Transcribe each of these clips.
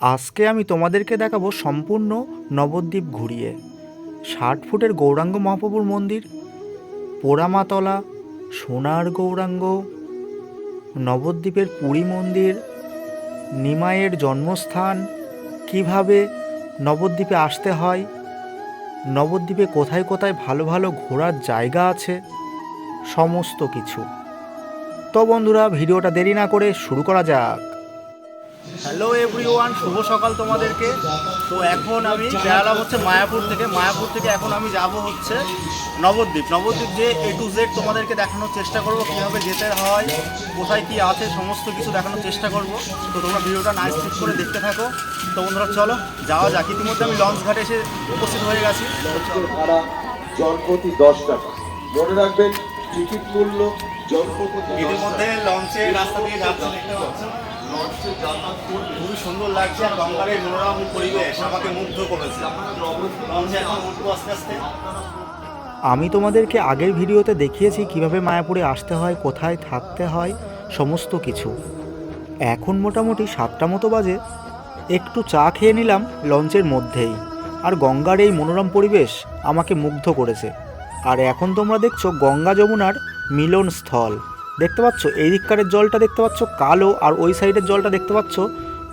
আজকে আমি তোমাদেরকে দেখাবো সম্পূর্ণ নবদ্বীপ ঘুরিয়ে। ষাট ফুটের গৌরাঙ্গ মহাপ্রভুর মন্দির, পোড়ামাতলা, সোনার গৌরাঙ্গ, নবদ্বীপের পুরী মন্দির, নিমাইয়ের জন্মস্থান, কীভাবে নবদ্বীপে আসতে হয়, নবদ্বীপে কোথায় কোথায় ভালো ভালো ঘোরার জায়গা আছে, সমস্ত কিছু। তো বন্ধুরা, ভিডিওটা দেরি না করে শুরু করা যাক। হ্যালো এভরিওয়ান শুভ সকাল তোমাদেরকে। তো এখন আমি বেড়ালাম হচ্ছে মায়াপুর থেকে। মায়াপুর থেকে এখন আমি যাব হচ্ছে নবদ্বীপ। নবদ্বীপ যে এ টু জেড তোমাদেরকে দেখানোর চেষ্টা করব কীভাবে যেতে হয় কোথায় কি আছে সমস্ত কিছু দেখানোর চেষ্টা করব। তো তোমরা ভিডিওটা না স্কিপ করে দেখতে থাকো। তো বন্ধুরা চলো যাওয়া যাক। ইতিমধ্যে আমি লঞ্চ ঘাটে এসে উপস্থিত হয়ে গেছি। তো ভাড়া জনপ্রতি দশ টাকা। মনে রাখবেন টিকিট মূল্য জনপ্রতি দশ ইতিমধ্যে লঞ্চে রাস্তা দিয়ে যাচ্ছি। দেখতে পাচ্ছ লঞ্চে যাতায়াত খুবই সুন্দর লাগছে আর গঙ্গার এই মনোরম পরিবেশ আমাকে মুগ্ধ করেছে। লঞ্চে এখন উঠবো আস্তে আস্তে? আমি তোমাদেরকে আগের ভিডিওতে দেখিয়েছি কীভাবে মায়াপুরে আসতে হয় কোথায় থাকতে হয় সমস্ত কিছু। এখন মোটামুটি সাতটা মতো বাজে। একটু চা খেয়ে নিলাম লঞ্চের মধ্যেই। আর গঙ্গার এই মনোরম পরিবেশ আমাকে মুগ্ধ করেছে। আর এখন তোমরা দেখছ গঙ্গা যমুনার মিলন স্থল দেখতে পাচ্ছ? এই দিককারের জলটা দেখতে পাচ্ছ? কালো আর ওই সাইডের জলটা দেখতে পাচ্ছ?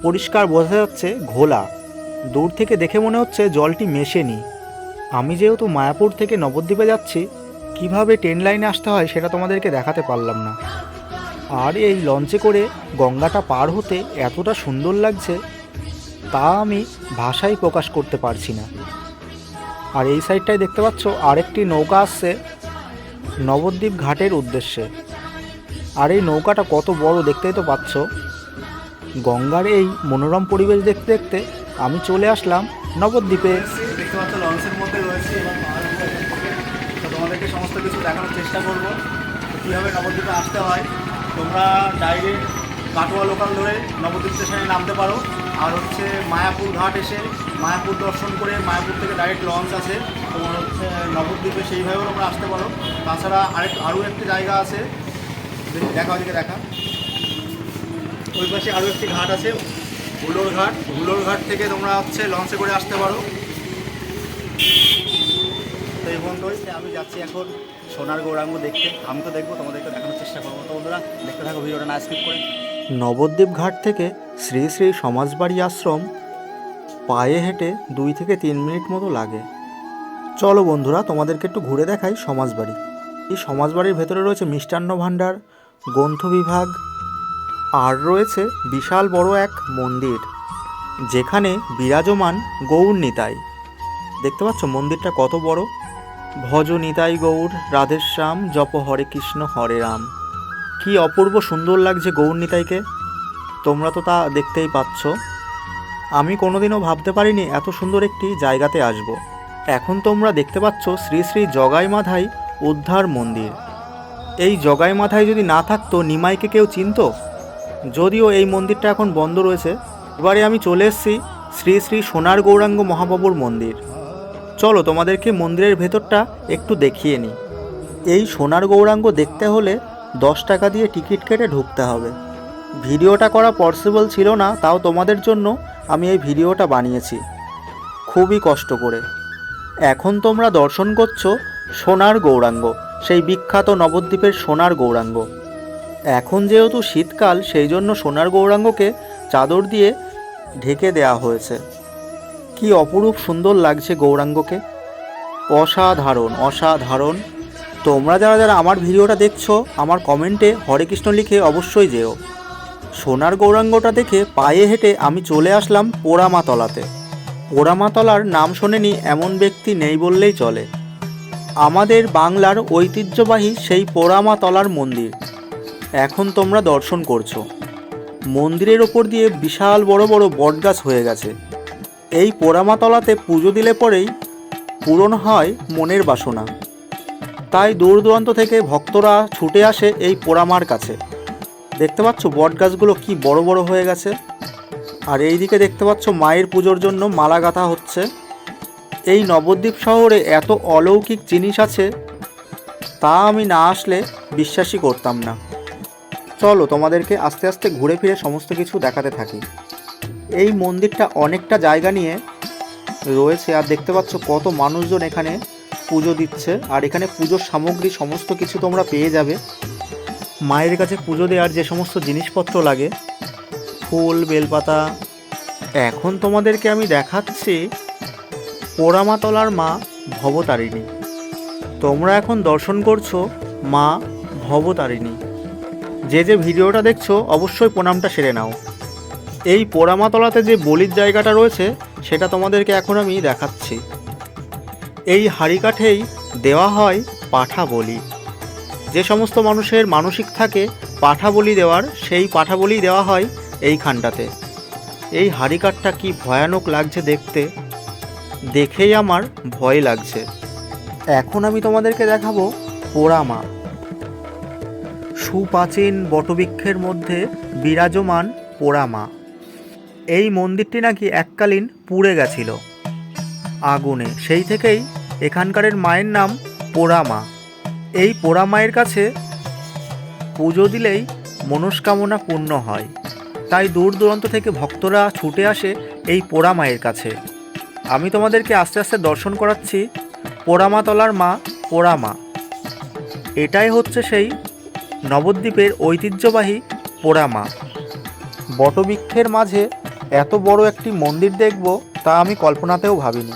পরিষ্কার বোঝা যাচ্ছে ঘোলা। দূর থেকে দেখে মনে হচ্ছে জলটি মেশেনি। আমি যেহেতু মায়াপুর থেকে নবদ্বীপে যাচ্ছি, কীভাবে ট্রেন লাইনে আসতে হয় সেটা তোমাদেরকে দেখাতে পারলাম না। আর এই লঞ্চে করে গঙ্গাটা পার হতে এতটা সুন্দর লাগছে, তা আমি ভাষায় প্রকাশ করতে পারছি না। আর এই সাইডটায় দেখতে পাচ্ছ আরেকটি নৌকা আসছে নবদ্বীপ ঘাটের উদ্দেশ্যে। আর এই নৌকাটা কত বড় দেখতেই তো পাচ্ছ। গঙ্গার এই মনোরম পরিবেশ দেখতে দেখতে আমি চলে আসলাম নবদ্বীপে। দেখতে পাচ্ছ, লঞ্চের মধ্যে রয়েছে এবং তো তোমাদেরকে সমস্ত কিছু দেখানোর চেষ্টা করব। কীভাবে নবদ্বীপে আসতে হয়, তোমরা ডাইরেক্ট কাটোয়া লোকাল ধরে নবদ্বীপ স্টেশনে নামতে পারো। আর হচ্ছে মায়াপুর ঘাট এসে মায়াপুর দর্শন করে মায়াপুর থেকে ডাইরেক্ট লঞ্চ আছে। তোমার হচ্ছে, নবদ্বীপে সেইভাবেও তোমরা আসতে পারো। তাছাড়া আরেক, আরও একটি জায়গা আছে দেখি, ওদিকে দেখা। ওই পাশে আরও একটি ঘাট আছে হুলোর ঘাট। হুলোর ঘাট থেকে তোমরা হচ্ছে লঞ্চে করে আসতে পারো। তো এই বন্ধুই আমি যাচ্ছি এখন সোনার গৌরাঙ্গ দেখতে। আমি তো দেখব তোমাদেরকে দেখানোর চেষ্টা করব। তো বন্ধুরা দেখতে থাকো ভিডিওটা না স্কিপ করে। নবদ্বীপ ঘাট থেকে শ্রী শ্রী সমাজবাড়ি আশ্রম পায়ে হেঁটে দুই থেকে তিন মিনিট মতো লাগে। চলো বন্ধুরা তোমাদেরকে একটু ঘুরে দেখাই সমাজবাড়ি। এই সমাজবাড়ির ভেতরে রয়েছে মিষ্টান্ন ভাণ্ডার গ্রন্থ বিভাগ আর রয়েছে বিশাল বড় এক মন্দির, যেখানে বিরাজমান গৌর নিতাই। দেখতে পাচ্ছ মন্দিরটা কত বড়? ভজ নিতাই গৌর রাধেশ্যাম জপ হরে কৃষ্ণ, হরে রাম। কি অপূর্ব সুন্দর লাগছে গৌর নিতাইকে। তোমরা তো তা দেখতেই পাচ্ছ। আমি কোনোদিনও ভাবতে পারিনি এত সুন্দর একটি জায়গাতে আসব। এখন তোমরা দেখতে পাচ্ছ শ্রী শ্রী জগাই মাধাই উদ্ধার মন্দির। এই জগাই মাথায় যদি না থাকতো, নিমাইকে কেউ চিনত? যদিও এই মন্দিরটা এখন বন্ধ রয়েছে, এবারে আমি চলে এসেছি শ্রী শ্রী সোনার গৌরাঙ্গ মহাবাবুর মন্দির। চলো তোমাদেরকে মন্দিরের ভেতরটা একটু দেখিয়ে নিই। এই সোনার গৌরাঙ্গ দেখতে হলে দশ টাকা দিয়ে টিকিট কেটে ঢুকতে হবে। ভিডিওটা করা পসিবল ছিল না, তাও তোমাদের জন্য আমি এই ভিডিওটা বানিয়েছি। খুবই কষ্ট করে। এখন তোমরা দর্শন করছ সোনার গৌরাঙ্গ। সেই বিখ্যাত নবদ্বীপের সোনার গৌরাঙ্গ। এখন যেহেতু শীতকাল, সেই জন্য সোনার গৌরাঙ্গকে চাদর দিয়ে ঢেকে দেওয়া হয়েছে। কি অপরূপ সুন্দর লাগছে গৌরাঙ্গকে। অসাধারণ অসাধারণ। তোমরা যারা যারা আমার ভিডিওটা দেখছ, আমার কমেন্টে হরে কৃষ্ণ লিখে অবশ্যই যেও। সোনার গৌরাঙ্গটা দেখে পায়ে হেঁটে আমি চলে আসলাম পোড়ামাতলাতে। পোড়ামাতলার নাম শোনেনি এমন ব্যক্তি নেই বললেই চলে। আমাদের বাংলার ঐতিহ্যবাহী সেই পোড়ামাতলার মন্দির। এখন তোমরা দর্শন করছ। মন্দিরের ওপর দিয়ে বিশাল বড় বড় বটগাছ হয়ে গেছে। এই পোড়ামাতলাতে পুজো দিলে পরেই পূরণ হয় মনের বাসনা। তাই দূর দূরান্ত থেকে ভক্তরা ছুটে আসে এই পোড়ামার কাছে। দেখতে পাচ্ছ বটগাছগুলো কি বড় বড় হয়ে গেছে। আর এই দিকে দেখতে পাচ্ছ মায়ের পুজোর জন্য মালা গাঁথা হচ্ছে। এই নবদ্বীপ শহরে এত অলৌকিক জিনিস আছে, তা আমি না আসলে বিশ্বাসই করতাম না। চলো তোমাদেরকে আস্তে আস্তে ঘুরে ফিরে সমস্ত কিছু দেখাতে থাকি। এই মন্দিরটা অনেকটা জায়গা নিয়ে রয়েছে, আর দেখতে পাচ্ছ কত মানুষজন এখানে পুজো দিচ্ছে, আর এখানে পুজোর সামগ্রী সমস্ত কিছু তোমরা পেয়ে যাবে। মায়ের কাছে পুজো দেওয়ার যে সমস্ত জিনিসপত্র লাগে, ফুল, বেলপাতা। এখন তোমাদেরকে আমি দেখাচ্ছি পোড়ামাতলার মা ভবতারিণী। তোমরা এখন দর্শন করছ মা ভবতারিণী। যে যে ভিডিওটা দেখছ অবশ্যই প্রণামটা সেরে নাও। এই পোড়ামাতলাতে যে বলির জায়গাটা রয়েছে, সেটা তোমাদেরকে এখন আমি দেখাচ্ছি। এই হাড়ি কাঠেই দেওয়া হয় পাঠা বলি যে সমস্ত মানুষের মানসিক থাকে পাঠা বলি দেওয়ার, সেই পাঠা বলি দেওয়া হয় এইখানটাতে। এই হাড়ি কাঠটা কি ভয়ানক লাগছে দেখতে। দেখেই আমার ভয় লাগছে। এখন আমি তোমাদেরকে দেখাবো পোড়ামা সুপ্রাচীন বটবৃক্ষের মধ্যে বিরাজমান পোড়ামা। এই মন্দিরটি নাকি এককালীন পুড়ে গেছিল। আগুনে, সেই থেকেই এখানকারের মায়ের নাম পোড়ামা। এই পোড়া মায়ের কাছে পুজো দিলেই মনস্কামনা পূর্ণ হয়। তাই দূর দূরান্ত থেকে ভক্তরা ছুটে আসে এই পোড়া মায়ের কাছে। আমি তোমাদেরকে আস্তে আস্তে দর্শন করাচ্ছি। পোড়ামাতলার মা পোড়ামা। এটাই হচ্ছে সেই নবদ্বীপের ঐতিহ্যবাহী পোড়ামা। বটবৃক্ষের মাঝে এত বড় একটি মন্দির দেখব তা আমি কল্পনাতেও ভাবিনি।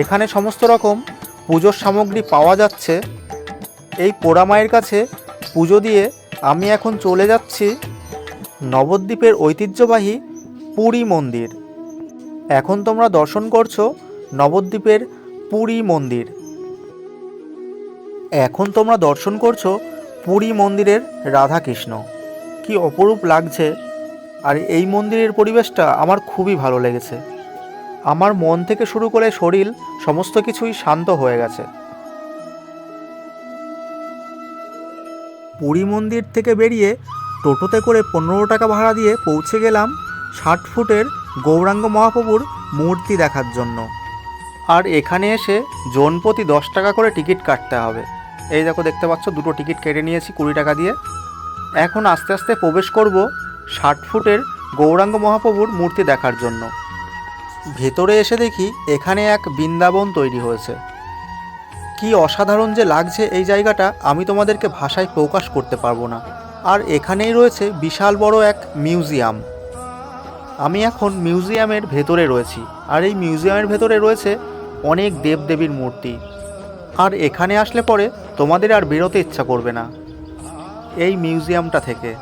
এখানে সমস্ত রকম পুজোর সামগ্রী পাওয়া যাচ্ছে। এই পোড়ামায়ের কাছে পুজো দিয়ে আমি এখন চলে যাচ্ছি নবদ্বীপের ঐতিহ্যবাহী পুরী মন্দির। এখন তোমরা দর্শন করছ নবদ্বীপের পুরী মন্দির। এখন তোমরা দর্শন করছ পুরী মন্দিরের রাধাকৃষ্ণ। কি অপরূপ লাগছে। আর এই মন্দিরের পরিবেশটা আমার খুবই ভালো লেগেছে। আমার মন থেকে শুরু করে শরীর সমস্ত কিছুই শান্ত হয়ে গেছে। পুরী মন্দির থেকে বেরিয়ে টোটোতে করে পনেরো টাকা ভাড়া দিয়ে পৌঁছে গেলাম ষাট ফুটের গৌরাঙ্গ মহাপ্রভুর মূর্তি দেখার জন্য। আর এখানে এসে জনপ্রতি দশ টাকা করে টিকিট কাটতে হবে। এই দেখো, দেখতে পাচ্ছ, দুটো টিকিট কেটে নিয়েছি কুড়ি টাকা দিয়ে। এখন আস্তে আস্তে প্রবেশ করব ষাট ফুটের গৌরাঙ্গ মহাপ্রভুর মূর্তি দেখার জন্য। ভেতরে এসে দেখি এখানে এক বৃন্দাবন তৈরি হয়েছে। কি অসাধারণ যে লাগছে এই জায়গাটা, আমি তোমাদেরকে ভাষায় প্রকাশ করতে পারব না। আর এখানেই রয়েছে বিশাল বড় এক মিউজিয়াম। আমি এখন মিউজিয়ামের ভেতরে রয়েছি, আর এই মিউজিয়ামের ভেতরে রয়েছে অনেক দেবদেবীর মূর্তি। আর এখানে আসলে পরে তোমাদের আর বেরোতে ইচ্ছা করবে না। এই মিউজিয়ামটা থেকে।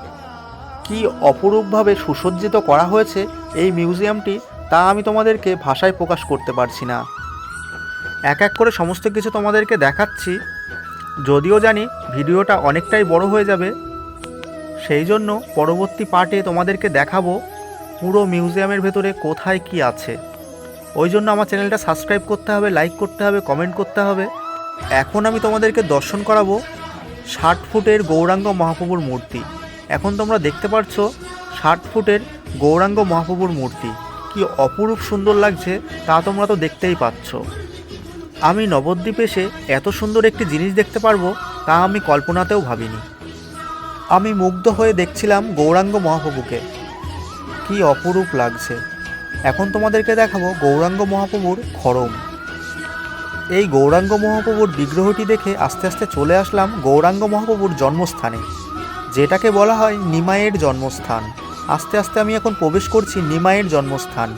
কি অপরূপভাবে সুসজ্জিত করা হয়েছে এই মিউজিয়ামটি, তা আমি তোমাদেরকে ভাষায় প্রকাশ করতে পারছি না। এক এক করে সমস্ত কিছু তোমাদেরকে দেখাচ্ছি। যদিও জানি ভিডিওটা অনেকটাই বড় হয়ে যাবে, সেই জন্য পরবর্তী পার্টে তোমাদেরকে দেখাবো পুরো মিউজিয়ামের ভেতরে কোথায় কি আছে? ওই জন্য আমার চ্যানেলটা সাবস্ক্রাইব করতে হবে, লাইক করতে হবে, কমেন্ট করতে হবে। এখন আমি তোমাদেরকে দর্শন করাবো ষাট ফুটের গৌরাঙ্গ মহাপ্রভুর মূর্তি। এখন তোমরা দেখতে পাচ্ছ ষাট ফুটের গৌরাঙ্গ মহাপ্রভুর মূর্তি। কি অপরূপ সুন্দর লাগছে তা তোমরা তো দেখতেই পাচ্ছ। আমি নবদ্বীপ এসে এত সুন্দর একটি জিনিস দেখতে পারব তা আমি কল্পনাতেও ভাবিনি। আমি মুগ্ধ হয়ে দেখছিলাম গৌরাঙ্গ মহাপ্রভুকে। কি অপরূপ লাগছে। এখন তোমাদেরকে দেখাবো গৌরাঙ্গ মহাপ্রভুর খড়ম এই গৌরাঙ্গ মহাপ্রভুর বিগ্রহটি দেখে আস্তে আস্তে চলে আসলাম গৌরাঙ্গ মহাপ্রভুর জন্মস্থানে, যেটাকে বলা হয় নিমাইয়ের জন্মস্থান। আস্তে আস্তে আমি এখন প্রবেশ করছি নিমাইয়ের জন্মস্থান।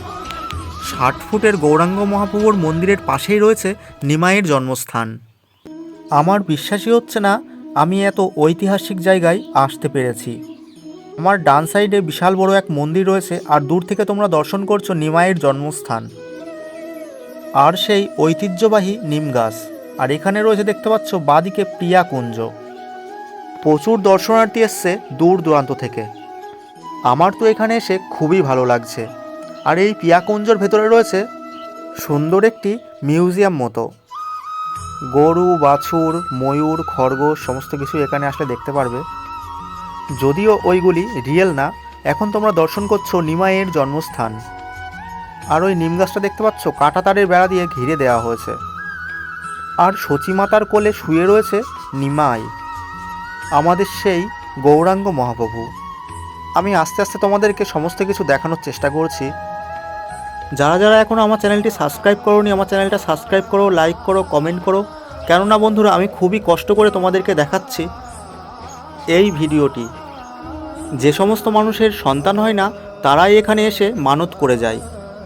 ষাট ফুটের গৌরাঙ্গ মহাপ্রভুর মন্দিরের পাশেই রয়েছে নিমাইয়ের জন্মস্থান। আমার বিশ্বাসই হচ্ছে না আমি এত ঐতিহাসিক জায়গায় আসতে পেরেছি। আমার ডান সাইডে বিশাল বড় এক মন্দির রয়েছে আর দূর থেকে তোমরা দর্শন করছ নিমাইয়ের জন্মস্থান। আর সেই ঐতিহ্যবাহী নিম গাছ। আর এখানে রয়েছে দেখতে পাচ্ছ বাদিকে প্রিয়া কুঞ্জ। প্রচুর দর্শনার্থী এসছে দূর দূরান্ত থেকে। আমার তো এখানে এসে খুবই ভালো লাগছে। আর এই পিয়াকুঞ্জর ভেতরে রয়েছে সুন্দর একটি মিউজিয়াম মতো। গরু, বাছুর, ময়ূর, খরগোশ, সমস্ত কিছু এখানে আসলে দেখতে পারবে। যদিও ওইগুলি রিয়েল না, এখন তোমরা দর্শন করছ নিমাইয়ের জন্মস্থান। আর ওই নিম গাছটা দেখতে পাচ্ছ কাঁটা তারের বেড়া দিয়ে ঘিরে দেওয়া হয়েছে। আর সচিমাতার কোলে শুয়ে রয়েছে নিমাই, আমাদের সেই গৌরাঙ্গ মহাপ্রভু। আমি আস্তে আস্তে তোমাদেরকে সমস্ত কিছু দেখানোর চেষ্টা করছি। যারা যারা এখনও আমার চ্যানেলটি সাবস্ক্রাইব করোনি, আমার চ্যানেলটা সাবস্ক্রাইব করো, লাইক করো, কমেন্ট করো। কেননা বন্ধুরা, আমি খুবই কষ্ট করে তোমাদেরকে দেখাচ্ছি। এই ভিডিওটি। যে সমস্ত মানুষের সন্তান হয় না, তারাই এখানে এসে মানত করে যায়।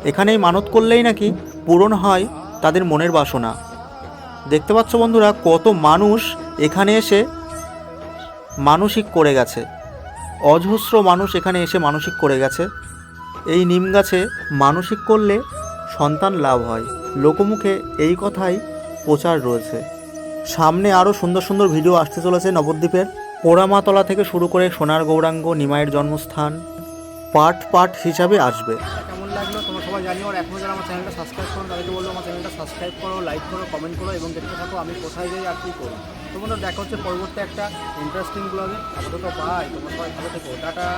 এখানেই মানত করলেই নাকি পূরণ হয় তাদের মনের বাসনা। দেখতে পাচ্ছ বন্ধুরা, কত মানুষ এখানে এসে মানসিক করে গেছে। অজস্র মানুষ এখানে এসে মানসিক করে গেছে। এই নিম গাছে মানসিক করলে সন্তান লাভ হয়। লোকমুখে এই কথাই প্রচার রয়েছে। সামনে আরও সুন্দর সুন্দর ভিডিও আসতে চলেছে নবদ্বীপের। পোড়ামাতলা থেকে শুরু করে সোনার গৌরাঙ্গ, নিমাইয়ের জন্মস্থান। পার্ট পার্ট হিসাবে আসবে। কেমন লাগল? তোমরা সবাই জানিও। আর এখনও যারা আমার চ্যানেলটা সাবস্ক্রাইব করো তাদেরকে বলব আমার চ্যানেলটা সাবস্ক্রাইব করো লাইক করো কমেন্ট করো এবং দেখতে থাকো আমি কোথায় যাই আর কী করি। তোমাদের দেখা হচ্ছে পরবর্তী একটা ইন্টারেস্টিং ব্লগে আপাতত পাই তোমরা সবাই ভালো থেকো। টাটা।